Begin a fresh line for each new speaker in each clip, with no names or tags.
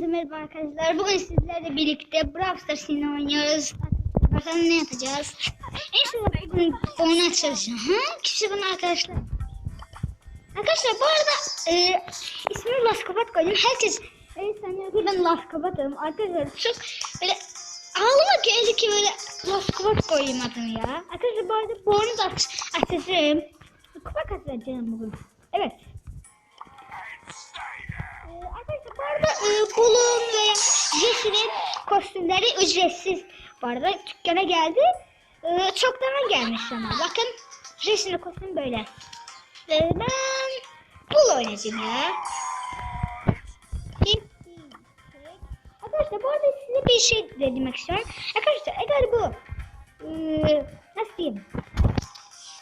Hepinize merhaba arkadaşlar. Bugün sizlerle birlikte Brawl Stars oynuyoruz. Bakalım ne yapacağız? İnşallah bugün oyunu çalışacağım. Ha? Kimse bana arkadaşlar. Arkadaşlar bu arada e, ismini Laskabat koydum. Herkes e, sanıyor ki ben Laskabat'ım. Arkadaşlar çok böyle ağlama geldi ki böyle Laskabat koyayım adını ya. Arkadaşlar bu arada da aç açacağım. Kupa kazanacağım bugün. Evet. Bulun veya Jesse'nin kostümleri ücretsiz. Bu arada dükkana geldi. E, çoktan gelmiş ama. Bakın Jesse'nin kostümü böyle. E, ben Bul oynayacağım ya. Arkadaşlar bu arada size bir şey de demek istiyorum. Arkadaşlar eğer bu e, nasıl diyeyim?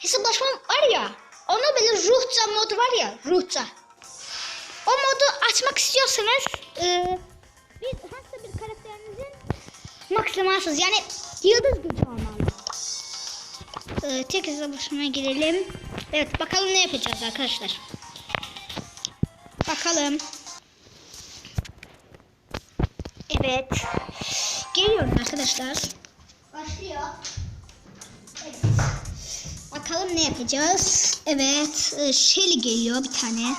Hesaplaşma var ya ona böyle ruhça modu var ya ruhça. O modu açmak istiyorsanız e, bir hasta bir karakterinizin maksimalsız yani yıldız gücü olmalı. E, tek hesaplaşmaya girelim. Evet bakalım ne yapacağız arkadaşlar. Bakalım. Evet. Geliyoruz arkadaşlar. Başlıyor. Evet. Bakalım ne yapacağız. Evet. e, Shelly geliyor bir tane.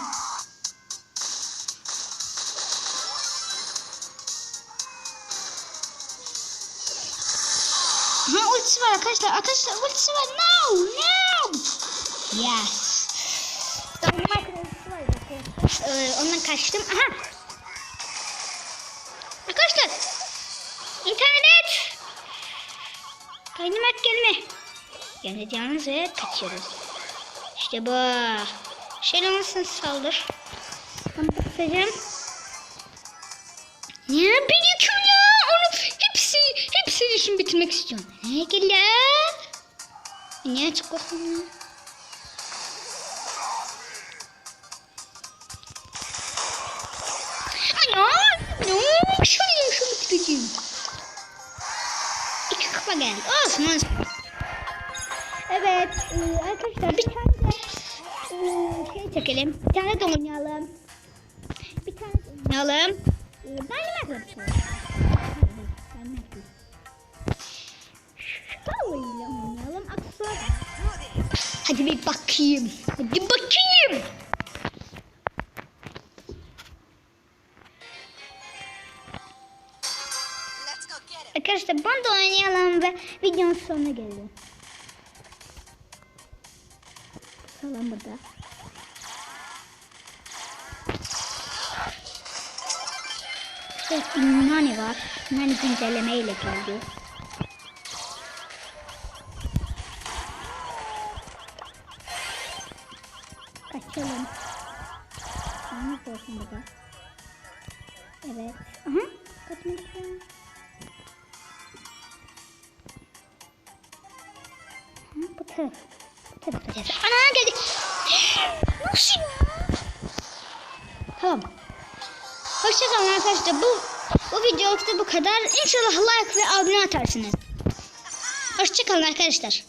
Ha ultisi var arkadaşlar. Arkadaşlar ultisi var. No! No! Yes. Dynamite ultisi var arkadaşlar. Ee, ondan kaçtım. Aha! Arkadaşlar! İnternet! Dynamite gelme. Geleceğiniz yere kaçıyoruz. İşte bu. Şey olmasın saldır. Ben bakacağım. Ne yapıyorsun ya? Onu hepsi işin bitirmek istiyorum. Ne gel ya? Niye çıkıyorsun? Ana! Ne? Şuraya şunu bitireceğim. İki kafa geldi. Olsun olsun. Evet e, arkadaşlar bir tane de e, şey çekelim. Bir tane de oynayalım. Bir tane de oynayalım. E, ben yemek Hadi bir bakayım. Hadi bakayım. Arkadaşlar bunu da oynayalım ve videonun sonuna gelelim. Salam burada. Evet nani var. Nani güncelleme ile geldi. Kaçalım. Yalnız olsun burada. Evet. Aha. Hı, Bu taraf. Bu taraf. Ana geldik. Nasıl ya? Tamam. Hoşçakalın arkadaşlar. Bu bu videolukta bu kadar. İnşallah like ve abone atarsınız. Hoşçakalın arkadaşlar.